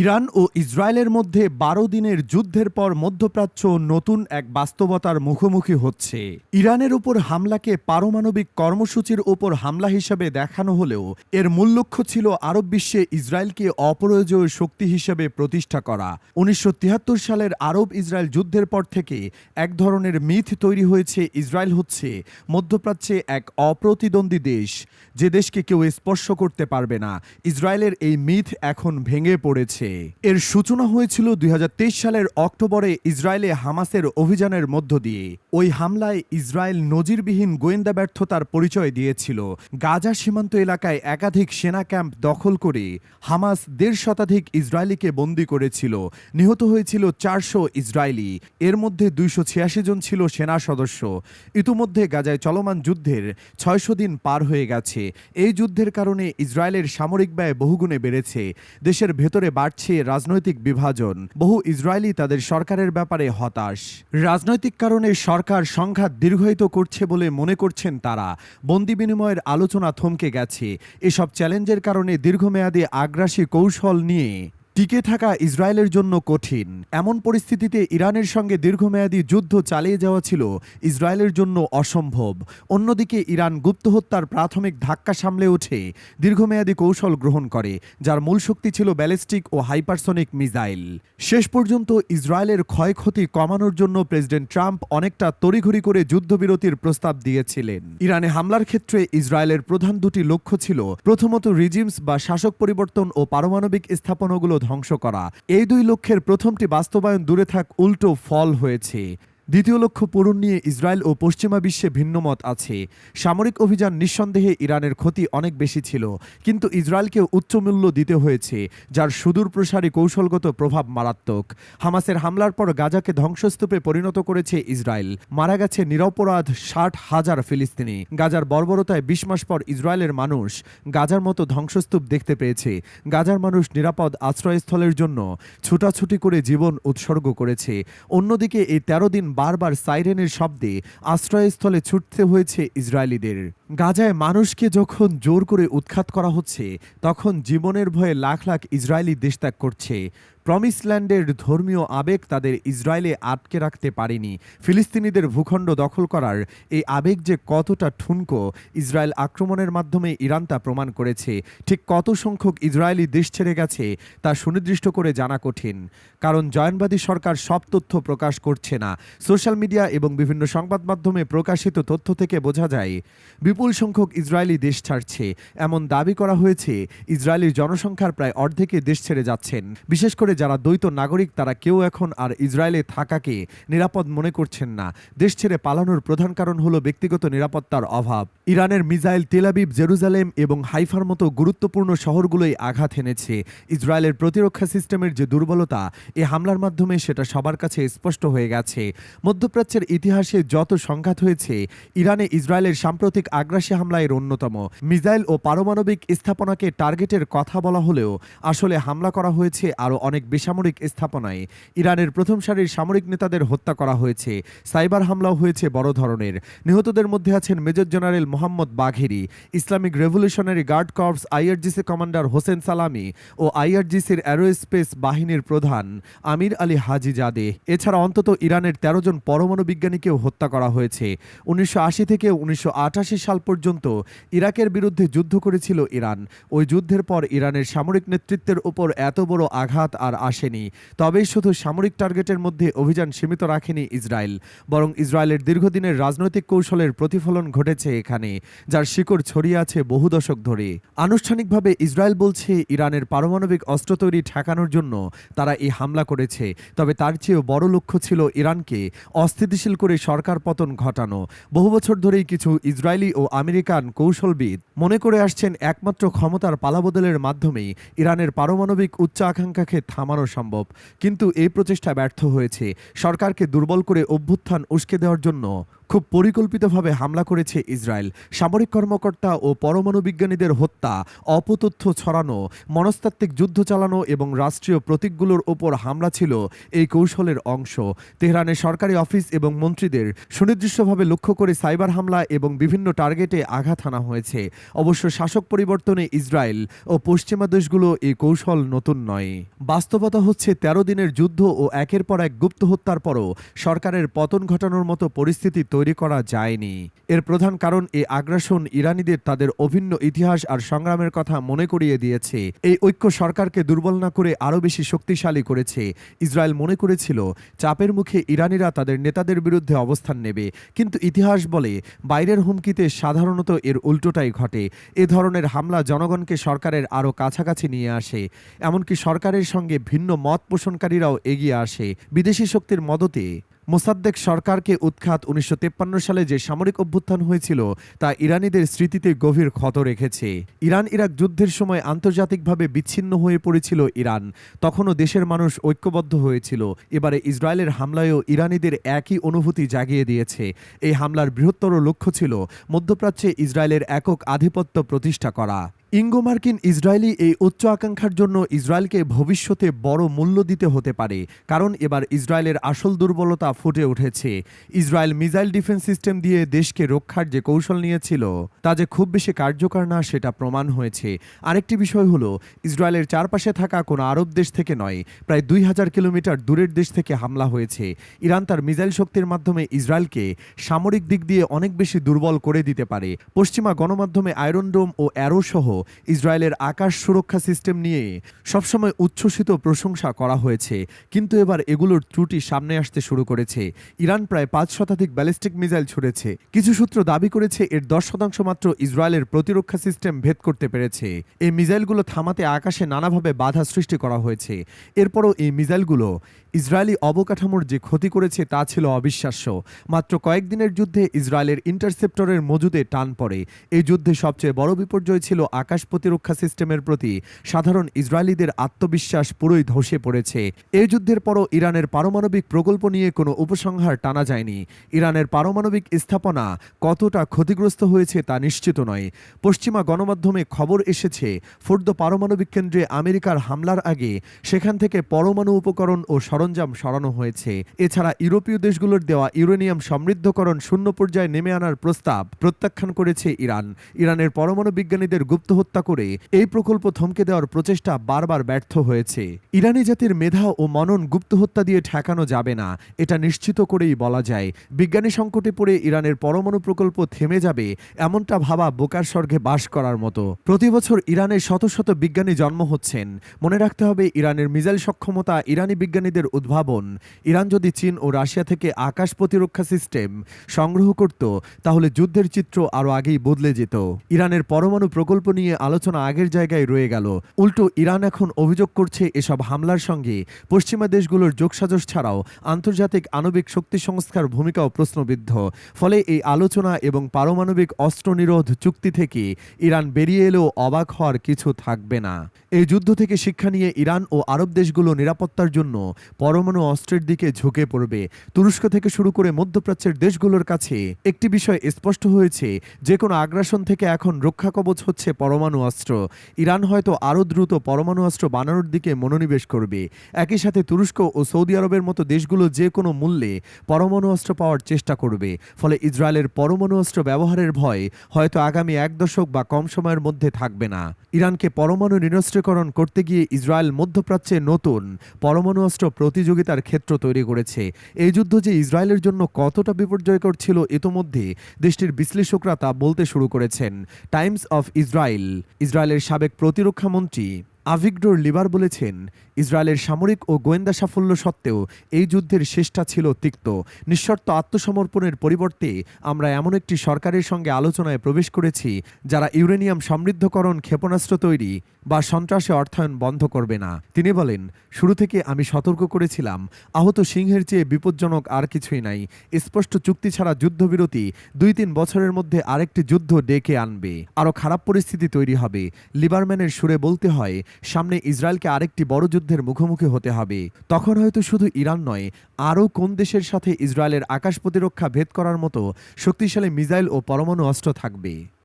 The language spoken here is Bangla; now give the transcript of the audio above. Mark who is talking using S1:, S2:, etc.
S1: ইরান ও ইসরায়েলের মধ্যে বারো দিনের যুদ্ধের পর মধ্যপ্রাচ্য নতুন এক বাস্তবতার মুখোমুখি হচ্ছে। ইরানের উপর হামলাকে পারমাণবিক কর্মসূচির ওপর হামলা হিসেবে দেখানো হলেও এর মূল লক্ষ্য ছিল আরব বিশ্বে ইসরায়েলকে অপরাজয় শক্তি হিসেবে প্রতিষ্ঠা করা। উনিশশো তিয়াত্তর সালের আরব ইসরায়েল যুদ্ধের পর থেকে এক ধরনের মিথ তৈরি হয়েছে। ইসরায়েল হচ্ছে মধ্যপ্রাচ্যে এক অপ্রতিদ্বন্দ্বী দেশ। যে দেশকে কেউ স্পর্শ করতে পারবে না। ইসরায়েলের এই মিথ এখন ভেঙে পড়েছে। এর সূচনা হয়েছিল দুই হাজার তেইশ সালের অক্টোবরে ইসরায়েলে হামাসের অভিযানের মধ্য দিয়ে। ওই হামলায় ইসরায়েল নজিরবিহীন গোয়েন্দা ব্যর্থতার পরিচয় দিয়েছিল। গাজা সীমান্ত এলাকায় একাধিক সেনা ক্যাম্প দখল করে হামাস দেড় শতাধিক ইসরায়েলিকে বন্দি করেছিল। নিহত হয়েছিল চারশো ইসরায়েলি। এর মধ্যে দুইশো ছিয়াশি জন ছিল সেনা সদস্য। ইতিমধ্যে গাজায় চলমান যুদ্ধের ছয়শো দিন পার হয়ে গেছে। এই যুদ্ধের কারণে ইসরায়েলের সামরিক ব্যয় বহুগুণে বেড়েছে। দেশের ভেতরে বাড়ছে রাজনৈতিক বিভাজন। বহু ইসরায়েলি তাদের সরকারের ব্যাপারে হতাশ। রাজনৈতিক কারণে সরকার সংঘাত দীর্ঘায়িত করছে বলে মনে করছেন তারা। বন্দি বিনিময়ের আলোচনা থমকে গেছে। এসব চ্যালেঞ্জের কারণে দীর্ঘমেয়াদী আগ্রাসী কৌশল নিয়ে টিকে থাকা ইসরায়েলের জন্য কঠিন। এমন পরিস্থিতিতে ইরানের সঙ্গে দীর্ঘমেয়াদী যুদ্ধ চালিয়ে যাওয়া ছিল ইসরায়েলের জন্য অসম্ভব। অন্যদিকে ইরান গুপ্ত হত্যার প্রাথমিক ধাক্কা সামলে উঠে দীর্ঘমেয়াদী কৌশল গ্রহণ করে, যার মূল শক্তি ছিল ব্যালিস্টিক ও হাইপারসনিক মিসাইল। শেষ পর্যন্ত ইসরায়েলের ক্ষয়ক্ষতি কমানোর জন্য প্রেসিডেন্ট ট্রাম্প অনেকটা তড়িঘড়ি করে যুদ্ধবিরতির প্রস্তাব দিয়েছিলেন। ইরানে হামলার ক্ষেত্রে ইসরায়েলের প্রধান দুটি লক্ষ্য ছিল, প্রথমত রিজিমস বা শাসক পরিবর্তন ও পারমাণবিক স্থাপনাগুলো ধ্বংস করা। এই দুই লক্ষ্যের প্রথমটি বাস্তবায়ন দূরে থাক উল্টো ফল হয়েছে। দ্বিতীয় লক্ষ্য পূরণ নিয়ে ইসরায়েল ও পশ্চিমা বিশ্বে ভিন্নমত আছে। সামরিক অভিযান নিঃসন্দেহে ইরানের ক্ষতি অনেক বেশি ছিল, কিন্তু ইসরায়েলকে উচ্চ মূল্য দিতে হয়েছে, যার সুদূর প্রসারী কৌশলগত প্রভাব মারাত্মক। হামাসের হামলার পর গাজাকে ধ্বংসস্তূপে পরিণত করেছে ইসরায়েল। মারা গেছে নিরপরাধ ষাট হাজার ফিলিস্তিনি। গাজার বর্বরতায় বিশ মাস পর ইসরায়েলের মানুষ গাজার মতো ধ্বংসস্তূপ দেখতে পেয়েছে। গাজার মানুষ নিরাপদ আশ্রয়স্থলের জন্য ছুটাছুটি করে জীবন উৎসর্গ করেছে। অন্যদিকে এই তেরো দিন বারবার সাইরেনের শব্দে আশ্রয়স্থলে ছুটতে হয়েছে ইসরায়েলিদের। গাজায় মানুষকে যখন জোর করে উৎখাত করা হচ্ছে, তখন জীবনের ভয়ে লাখ লাখ ইসরায়েলি দেশত্যাগ করছে। প্রমিসল্যান্ডের ধর্মীয় আবেগ তাদের ইসরায়েলে আটকে রাখতে পারেনি। ফিলিস্তিনিদের ভূখণ্ড দখল করার এই আবেগ যে কতটা ঠুনকো, ইসরায়েল আক্রমণের মাধ্যমে ইরান তা প্রমাণ করেছে। ঠিক কত সংখ্যক ইসরায়েলি দেশ ছেড়ে গেছে, তা সুনির্দিষ্ট করে জানা কঠিন। কারণ জয়নবাদী সরকার সব তথ্য প্রকাশ করছে না। সোশ্যাল মিডিয়া এবং বিভিন্ন সংবাদ মাধ্যমে প্রকাশিত তথ্য থেকে বোঝা যায় বিপুল সংখ্যক ইসরায়েলি দেশ ছাড়ছে। এমন দাবি করা হয়েছে, ইসরায়েলের জনসংখ্যার প্রায় অর্ধেকে দেশ ছেড়ে যাচ্ছেন। বিশেষ করে যারা দ্বৈত নাগরিক, তারা কেউ এখন আর ইসরায়েলে থাকাকে নিরাপদ মনে করছেন না। দেশ ছেড়ে পালানোর প্রধান কারণ হলো ব্যক্তিগত নিরাপত্তার অভাব। ইরানের মিসাইল তেলাবিব জেরুজালেম এবং হাইফার মতো গুরুত্বপূর্ণ শহরগুলোই আঘাত এনেছে। ইসরায়েলের প্রতিরক্ষা সিস্টেমের যে দুর্বলতা, এ হামলার মাধ্যমে সেটা সবার কাছে স্পষ্ট হয়ে গেছে। মধ্যপ্রাচ্যের ইতিহাসে যত সংঘাত হয়েছে, ইরানে ইসরায়েলের সাম্প্রতিক আগ্রাসী হামলা এর অন্যতম। মিসাইল ও পারমাণবিক স্থাপনাকে টার্গেটের কথা বলা হলেও আসলে হামলা করা হয়েছে আরও অনেক বেসামরিক স্থাপনায়। ইরানের প্রথম সারির সামরিক নেতাদের হত্যা করা হয়েছে। সাইবার হামলাও হয়েছে বড় ধরনের। নিহতদের মধ্যে আছেন major general Mohammad Bagheri, Islamic revolutionary guard corps IRGC commander Hossein Salami ও আইআরজিসির অ্যারোস্পেস বাহিনীর প্রধান আমির আলী হাজি জাদে। এছাড়া অন্তত ইরানের তেরো জন পরমাণু বিজ্ঞানীকেও হত্যা করা হয়েছে। উনিশশো আশি থেকে উনিশশো আটাশি সাল পর্যন্ত ইরাকের বিরুদ্ধে যুদ্ধ করেছিল ইরান। ওই যুদ্ধের পর ইরানের সামরিক নেতৃত্বের উপর এত বড় আঘাত আর আসেনি। তবেই শুধু সামরিক টার্গেটের মধ্যে অভিযান সীমিত রাখেনি ইসরায়েল। বরং ইসরায়েলের দীর্ঘদিনের রাজনৈতিক কৌশলের প্রতিফলন ঘটেছে এখানে, যার শিকড় ছড়িয়ে আছে বহু দশক ধরে। আনুষ্ঠানিকভাবে ইসরায়েল বলছে, ইরানের পারমাণবিক অস্ত্র তৈরি ঠেকানোর জন্য তারা এই হামলা করেছে, তবে তার চেয়েও বড় লক্ষ্য ছিল ইরানকে অস্থিতিশীল করে সরকার পতন ঘটানো। বহু বছর ধরেই কিছু ইসরায়েলি ও আমেরিকান কৌশলবিদ মনে করে আসছেন একমাত্র ক্ষমতার পালাবদলের মাধ্যমেই ইরানের পারমাণবিক উচ্চ আকাঙ্ক্ষাকে থামানো সম্ভব। কিন্তু এই প্রচেষ্টা ব্যর্থ হয়েছে। সরকারকে দুর্বল করে অভ্যুত্থান উস্কে দেওয়ার জন্য খুব পরিকল্পিতভাবে হামলা করেছে ইসরায়েল। সামরিক কর্মকর্তা ও পরমাণু বিজ্ঞানীদের হত্যা, অপতথ্য ছড়ানো, মনস্তাত্ত্বিক যুদ্ধ চালানো এবং রাষ্ট্রীয় প্রতীকগুলোর ওপর হামলা ছিল এই কৌশলের অংশ। তেহরানের সরকারি অফিস এবং মন্ত্রীদের সুনির্দিষ্টভাবে লক্ষ্য করে সাইবার হামলা এবং বিভিন্ন টার্গেটে আঘাত হানা হয়েছে। অবশ্য শাসক পরিবর্তনে ইসরায়েল ও পশ্চিমা দেশগুলো এই কৌশল নতুন নয়। বাস্তবতা হচ্ছে তেরো দিনের যুদ্ধ ও একের পর এক গুপ্ত হত্যার পরও সরকারের পতন ঘটানোর মতো পরিস্থিতি তৈরি করা যায়নি। এর প্রধান কারণ এই আগ্রাসন ইরানিদের তাদের অভিন্ন ইতিহাস আর সংগ্রামের কথা মনে করিয়ে দিয়েছে। এই ঐক্য সরকারকে দুর্বল না করে আরও বেশি শক্তিশালী করেছে। ইসরায়েল মনে করেছিল, চাপের মুখে ইরানিরা তাদের নেতাদের বিরুদ্ধে অবস্থান নেবে। কিন্তু ইতিহাস বলে, বাইরের হুমকিতে সাধারণত এর উল্টোটাই ঘটে। এ ধরনের হামলা জনগণকে সরকারের আরও কাছাকাছি নিয়ে আসে। এমনকি সরকারের সঙ্গে ভিন্ন মত পোষণকারীরাও এগিয়ে আসে। বিদেশি শক্তির মদতে মোসাদ্দেক সরকারকে উৎখাত উনিশশো সালে যে সামরিক অভ্যুত্থান হয়েছিল, তা ইরানিদের স্মৃতিতে গভীর ক্ষত রেখেছে। ইরান ইরাক যুদ্ধের সময় আন্তর্জাতিকভাবে বিচ্ছিন্ন হয়ে পড়েছিল ইরান। তখনও দেশের মানুষ ঐক্যবদ্ধ হয়েছিল। এবারে ইসরায়েলের হামলায়ও ইরানিদের একই অনুভূতি জাগিয়ে দিয়েছে। এই হামলার বৃহত্তর লক্ষ্য ছিল মধ্যপ্রাচ্যে ইসরায়েলের একক আধিপত্য প্রতিষ্ঠা করা। ইঙ্গো মার্কিন ইসরায়েলি এই উচ্চ আকাঙ্ক্ষার জন্য ইসরায়েলকে ভবিষ্যতে বড় মূল্য দিতে হতে পারে, কারণ এবার ইসরায়েলের আসল দুর্বলতা ফুটে উঠেছে। ইসরায়েল মিসাইল ডিফেন্স সিস্টেম দিয়ে দেশকে রক্ষার যে কৌশল নিয়েছিল, তা যে খুব বেশি কার্যকর না, সেটা প্রমাণ হয়েছে। আরেকটি বিষয় হলো, ইসরায়েলের চারপাশে থাকা কোনো আরব দেশ থেকে নয়, প্রায় দুই হাজার কিলোমিটার দূরের দেশ থেকে হামলা হয়েছে। ইরান তার মিসাইল শক্তির মাধ্যমে ইসরায়েলকে সামরিক দিক দিয়ে অনেক বেশি দুর্বল করে দিতে পারে। পশ্চিমা গণমাধ্যমে আয়রন ডোম ও অ্যারো সহ ইসরায়েলের আকাশ সুরক্ষা সিস্টেম নিয়ে সবসময় উচ্ছ্বসিত প্রশংসা করা হয়েছে। কিন্তু এবার এগুলোর ত্রুটি সামনে আসতে শুরু করেছে। ইরান প্রায় পাঁচ শতাধিক ব্যালিস্টিক মিসাইল ছুড়েছে। কিছু সূত্র দাবি করেছে এর দশ শতাংশ মাত্র ইসরায়েলের প্রতিরক্ষা সিস্টেম ভেদ করতে পেরেছে। এই মিসাইলগুলো থামাতে আকাশে নানাভাবে বাধা সৃষ্টি করা হয়েছে। এরপরও এই মিসাইলগুলো ইসরায়েলি অবকাঠামোর যে ক্ষতি করেছে তা ছিল অবিশ্বাস্য। মাত্র কয়েকদিনের যুদ্ধে ইসরায়েলের ইন্টারসেপ্টরের মজুদে টান পড়ে। এই যুদ্ধে সবচেয়ে বড় বিপর্যয় ছিল আকাশ প্রতিরক্ষা সিস্টেমের প্রতি সাধারণ ইসরায়েলিদের আত্মবিশ্বাস পুরোই ধসে পড়েছে। এই যুদ্ধের পরও ইরানের পারমাণবিক প্রকল্প নিয়ে কোনো উপসংহার টানা যায়নি। ইরানের পারমাণবিক স্থাপনা কতটা ক্ষতিগ্রস্ত হয়েছে তা নিশ্চিত নয়। পশ্চিমা গণমাধ্যমে খবর এসেছে, ফোর্দ পারমাণবিক কেন্দ্রে আমেরিকার হামলার আগে সেখান থেকে পরমাণু উপকরণ ও সরঞ্জাম সরানো হয়েছে। এছাড়া ইউরোপীয় দেশগুলোর দেওয়া ইউরেনিয়াম সমৃদ্ধকরণ শূন্য পর্যায়ে নেমে আনার প্রস্তাব প্রত্যাখ্যান করেছে ইরান। ইরানের পরমাণু বিজ্ঞানীদের গুপ্ত হত্যা করে এই প্রকল্প থমকে দেওয়ার প্রচেষ্টা বারবার ব্যর্থ হয়েছে। ইরানি জাতির মেধা ও মনন গুপ্ত হত্যা দিয়ে ঠেকানো যাবে না, এটা নিশ্চিত করেই বলা যায়। বিজ্ঞানী সংকটে পড়ে ইরানের পরমাণু প্রকল্প থেমে যাবে, এমনটা ভাবা বোকার স্বর্গে বাস করার মতো। প্রতি বছর ইরানে শত শত বিজ্ঞানী জন্ম হচ্ছেন। মনে রাখতে হবে, ইরানের মিসাইল সক্ষমতা ইরানি বিজ্ঞানীদের উদ্ভাবন। ইরান যদি চীন ও রাশিয়া থেকে আকাশ প্রতিরক্ষা সিস্টেম সংগ্রহ করত, তাহলে যুদ্ধের চিত্র আরও আগেই বদলে যেত। ইরানের পরমাণু প্রকল্প নিয়ে আলোচনা আগের জায়গায় রয়ে গেল। উল্টো ইরান এখন অভিযোগ করছে এসব হামলার সঙ্গে পশ্চিমা দেশগুলোর যোগসাজশ ছাড়াও আন্তর্জাতিক আণবিক শক্তি সংস্থার ভূমিকাও প্রশ্নবিদ্ধ। ফলে এই আলোচনা এবং পারমাণবিক অস্ত্র নিরোধ চুক্তি থেকে ইরান বেরিয়ে এলেও অবাক হওয়ার কিছু থাকবে না। এই যুদ্ধ থেকে শিক্ষা নিয়ে ইরান ও আরব দেশগুলো নিরাপত্তার জন্য পরমাণু অস্ত্রের দিকে ঝুঁকে পড়বে। তুরস্ক থেকে শুরু করে মধ্যপ্রাচ্যের দেশগুলোর কাছে একটি বিষয় স্পষ্ট হয়েছে, যে কোনো আগ্রাসন থেকে এখন রক্ষা কবচ হচ্ছে পরমাণু অস্ত্র। ইরান হয়তো আরও দ্রুত পরমাণু অস্ত্র বানানোর দিকে মনোনিবেশ করবে। একই সাথে তুরস্ক ও সৌদি আরবের মতো দেশগুলো যে কোনো মূল্যে পরমাণু অস্ত্র পাওয়ার চেষ্টা করবে। ফলে ইসরায়েলের পরমাণু অস্ত্র ব্যবহারের ভয় হয়তো আগামী এক দশক বা কম সময়ের মধ্যে থাকবে না। ইরানকে পরমাণু নিরস্ত্রীকরণ করতে গিয়ে ইসরায়েল মধ্যপ্রাচ্যে নতুন পরমাণু অস্ত্র প্রতিযোগিতার ক্ষেত্র তৈরি করেছে। এই যুদ্ধ যে ইসরায়েলের জন্য কতটা বিপর্যয়কর ছিল ইতোমধ্যে দেশটির বিশ্লেষকরা তা বলতে শুরু করেছেন। টাইমস অফ ইসরায়েল ইসরায়েলের সাবেক প্রতিরক্ষা মন্ত্রী আভিগডোর লিবার বলেছেন, ইসরায়েলের সামরিক ও গোয়েন্দা সাফল্য সত্ত্বেও এই যুদ্ধের শেষটা ছিল তিক্ত। নিঃশর্ত আত্মসমর্পণের পরিবর্তে আমরা এমন একটি সরকারের সঙ্গে আলোচনায় প্রবেশ করেছি, যারা ইউরেনিয়াম সমৃদ্ধকরণ ক্ষেপণাস্ত্র তৈরি বা সন্ত্রাসে অর্থায়ন বন্ধ করবে না। তিনি বলেন, শুরু থেকে আমি সতর্ক করেছিলাম, আহত সিংহের চেয়ে বিপজ্জনক আর কিছুই নাই। স্পষ্ট চুক্তি ছাড়া যুদ্ধবিরতি দুই তিন বছরের মধ্যে আরেকটি যুদ্ধ ডেকে আনবে। আরও খারাপ পরিস্থিতি তৈরি হবে। লিবারম্যানের সুরে বলতে হয় সামনে ইসরায়েলকে আরেকটি বড় যুদ্ধের মুখোমুখি হতে হবে। তখন হয়তো শুধু ইরান নয়, আরও কোন দেশের সাথে ইসরায়েলের আকাশ প্রতিরক্ষা ভেদ করার মতো শক্তিশালী মিসাইল ও পরমাণু অস্ত্র থাকবে।